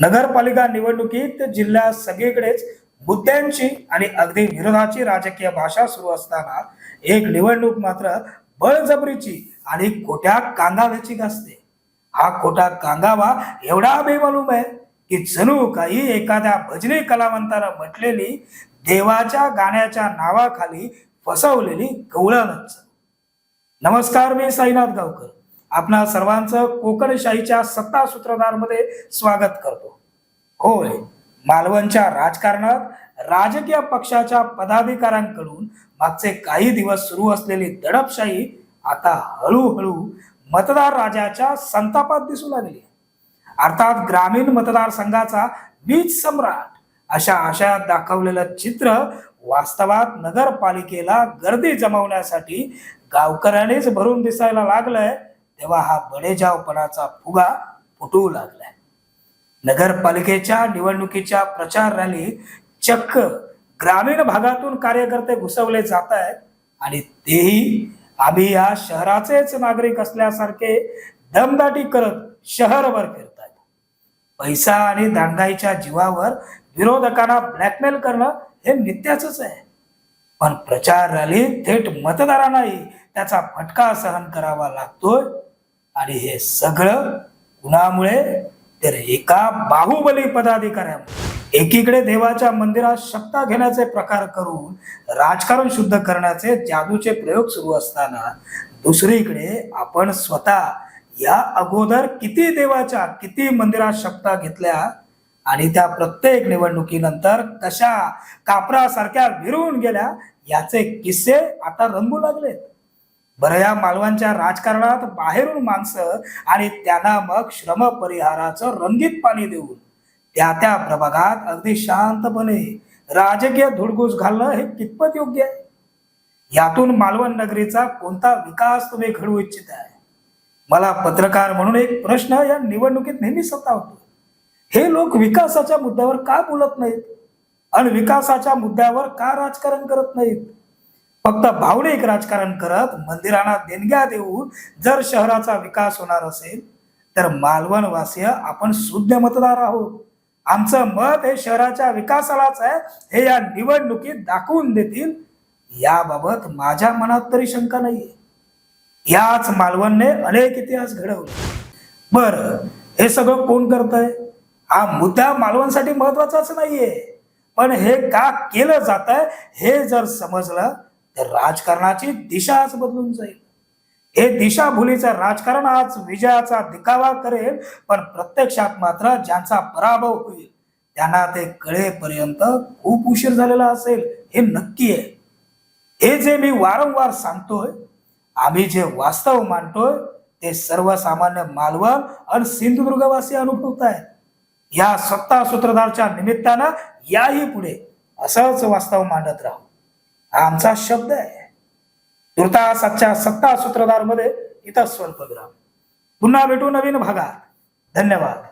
नगरपालिका निवडणुकीत जिल्ह्यात सगळीकडेच मुद्द्यांची आणि अगदी विरोधाची राजकीय भाषा सुरू असताना एक निवडणूक मात्र बळजबरीची आणि खोट्या कांगाव्याची गाजते हा खोटा कांगावा एवढा बेमालूम आहे की जणू काही एखाद्या भजनी कलावंतानं म्हटलेली देवाच्या गाण्याच्या नावाखाली फसवलेली गवळणच. नमस्कार मी साईनाथ गावकर. आपणा सर्वांचं कोकणशाहीच्या सत्ता सूत्रधारमध्ये स्वागत करतो. होय मालवणच्या राजकारणात राजकीय पक्षाच्या पदाधिकाऱ्यांकडून मागचे काही दिवस सुरू असलेली दडपशाही आता हळूहळू मतदार राजाच्या संतापात दिसू लागली. अर्थात ग्रामीण मतदारसंघाचा वीज सम्राट अशा आशयात दाखवलेलं चित्र वास्तवात नगरपालिकेला गर्दी जमवण्यासाठी गावकऱ्यांनीच भरून दिसायला लागलंय. तेव्हा हा बडेजावपणाचा फुगा फुटू लागलाय. नगरपालिकेच्या निवडणुकीच्या प्रचार रॅली चक्क ग्रामीण भागातून कार्यकर्ते घुसवले जात आहेत आणि तेही आम्ही या शहराचेच नागरिक असल्यासारखे दमदाटी करत शहरभर फिरतात पैसा आणि दांडाईच्या जीवावर विरोधकांना ब्लॅकमेल करणं हे नित्याच आहे. पण प्रचार रॅली थेट मतदारांनाही त्याचा फटका सहन करावा लागतोय. आणि हे सगळं कुणामुळे तर एका बाहुबली पदाधिकाऱ्यामुळे. एकीकडे देवाच्या मंदिरात शक्ता घेण्याचे प्रकार करून राजकारण शुद्ध करण्याचे जादूचे प्रयोग सुरू असताना दुसरीकडे आपण स्वतः या अगोदर किती देवाच्या किती मंदिरात शक्ता घेतल्या आणि त्या प्रत्येक निवडणुकीनंतर कशा कापरासारख्या विरून गेल्या याचे किस्से आता रंगू लागलेत. बरं या मालवांच्या राजकारणात बाहेरून माणसं आणि त्यांना मग श्रम परिहाराचं रंगीत पाणी देऊन त्या त्या प्रभागात अगदी शांतपणे राजकीय धुडगूस घालणं हे कितपत योग्य आहे? यातून मालवण नगरीचा कोणता विकास तुम्ही घडवू इच्छित आहे? मला पत्रकार म्हणून एक प्रश्न या निवडणुकीत नेहमी सतावतो. हे लोक विकासाच्या मुद्द्यावर का बोलत नाहीत? आणि विकासाच्या मुद्द्यावर का राजकारण करत नाहीत? फक्त भावनिक राजकारण करत मंदिरांना देणग्या देऊन जर शहराचा विकास होणार असेल तर मालवणवासीय आपण शुद्ध मतदार आहोत. आमचं मत हे शहराच्या विकासालाच आहे. हे या निवडणुकीत दाखवून देतील. याबाबत माझ्या मनात तरी शंका नाहीये. याच मालवणने अनेक इतिहास घडवले. बर हे सगळं कोण करत आहे हा मुद्दा मालवणसाठी महत्वाचाच नाहीये. पण हे का केलं जात आहे हे जर समजलं तर राजकारणाची दिशाच बदलून जाईल. हे दिशाभुलीचं राजकारण आज विजयाचा दिखावा करेल पण प्रत्यक्षात मात्र ज्यांचा पराभव होईल त्यांना ते कळेपर्यंत खूप उशीर झालेला असेल हे नक्की आहे. हे जे मी वारंवार सांगतोय आम्ही जे वास्तव मांडतोय ते सर्वसामान्य मालवण आणि सिंधुदुर्गवासी अनुभवत आहेत. या सत्ता सूत्रधारच्या निमित्तानं याही पुढे असंच वास्तव मांडत राहू. हा आमचा शब्द आहे. तुर्तास सच्चा सत्ता सूत्रधारमध्ये इथं स्वल्पग्राम पुन्हा भेटू नवीन भागात. धन्यवाद.